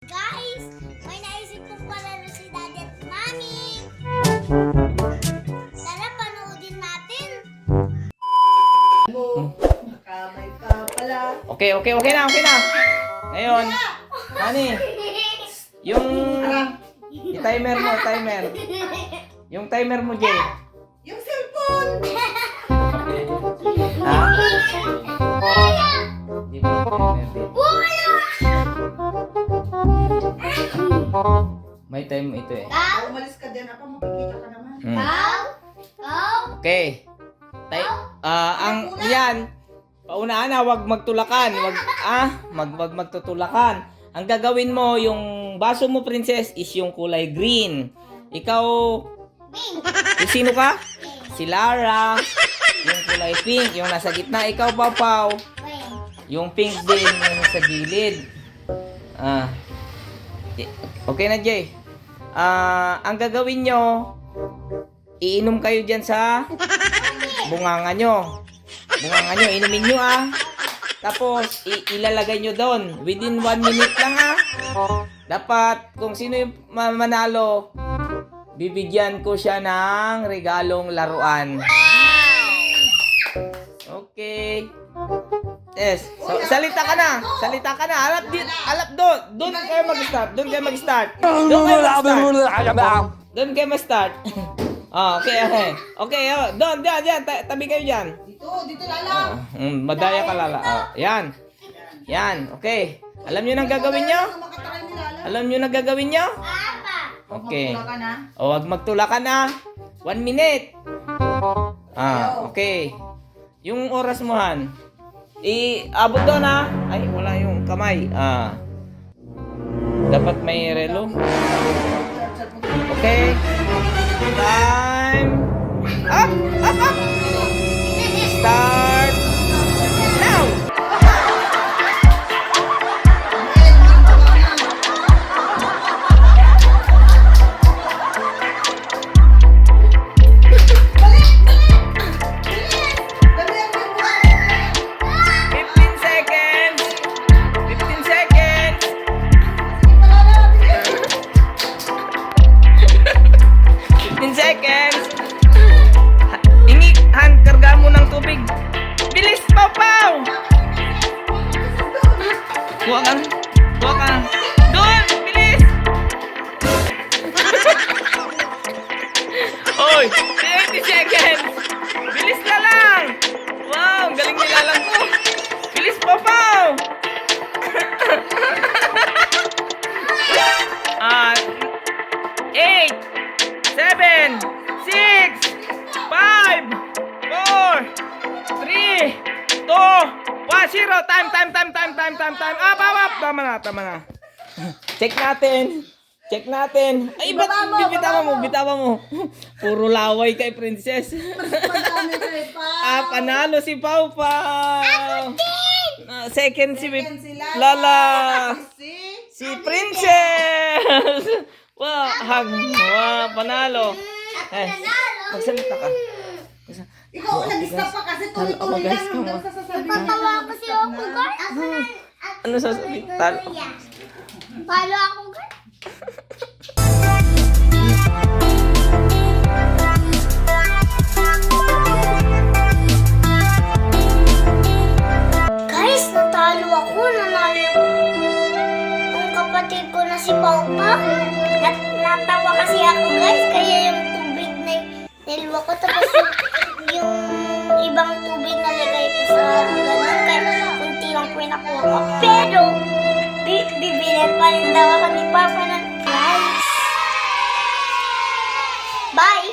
Guys, may naisip kong palaro si Daddy at Mami. Tara, panoodin natin. mo. Nakamay ka pala. Okay, okay, okay na, okay na. Ngayon, Honey, yung yung timer mo, timer. Yung timer mo, Jay. Yung cellphone! Ha? Di ba yung timer time ito eh. Umalis ka dyan. Apa, makikita ka naman. Go. Okay. Tay ah ang yan. Paunahan na, wag magtulakan. Wag ah, mag wag magtutulakan. Ang gagawin mo, yung baso mo, princess, is yung kulay green. Ikaw, Bing. eh, sino ka? Si Lara. Yung kulay pink, yung nasa gitna. Ikaw. Wing. Yung pink din, yung sa gilid. Ah. I- Okay na, Jay. Ah, ang gagawin nyo, iinom kayo dyan sa bunganga nyo. Bunganga nyo, inumin nyo ah. Tapos, ilalagay nyo doon. Within one minute lang ah. Dapat, kung sino yung ma- manalo, bibigyan ko siya ng regalong laruan. Okay. Yes. So, salita ka na. Salita ka na. Alap, di, alap doon. Doon kayo mag-start. Doon kayo mag-start. Doon kayo mag-start. Doon kayo mag-start. Ah, okay, okay. Okay, oh. Doon, dyan. Ta- tabi kayo dyan. Dito, dito lala. Oh, mm, madaya ka lala. Oh, yan. Yan, okay. Alam nyo nang gagawin nyo? Makatakay ni lala? Alam nyo nang gagawin? Apa. Okay. Ka. O, wag magtulakan na. One minute. Ah, okay. Yung oras mo, Han. I-abot doon, ha? Ay, wala yung kamay. Ah. Dapat may relo. Okay. Time. Up! Up! Up! Seconds! Ingi, Han, karga mo ng tubig. Bilis, Pau! Kuha ka. Kuha ka. Doon! Bilis! Oy! 20 seconds! Bilis na lang! Wow! Galing nila lang ko! Bilis, Pau zero. Time, time, time, time, time, time, time. Up, up, up. Tama na, tama na. Check natin. Check natin. Ay, ba't Baba mo, bitawan baba mo, bitawan mo. Puro laway kay princess. Madami kayo pa. ah, panalo si Pau Pau. Ah, second si Second si Lala. Lala. Si? Si Princess! wow, hug. Wow, panalo. Eh, magsalita ka. Ikaw, nag-stop pa kasi tuloy-tuloy lang. Hanggang sa sasabihin Patawa mo, kasi stop ako, na. guys. Ano sasabihin? Tal- Palo ako, guys. Guys, natalo ako. Nanalo yung, yung kapatid ko na si Pau Pau. Nat natawa kasi ako, guys. Kaya ko. Pero, bi bibilin pa rin daw ako ni Papa ng prize. Bye!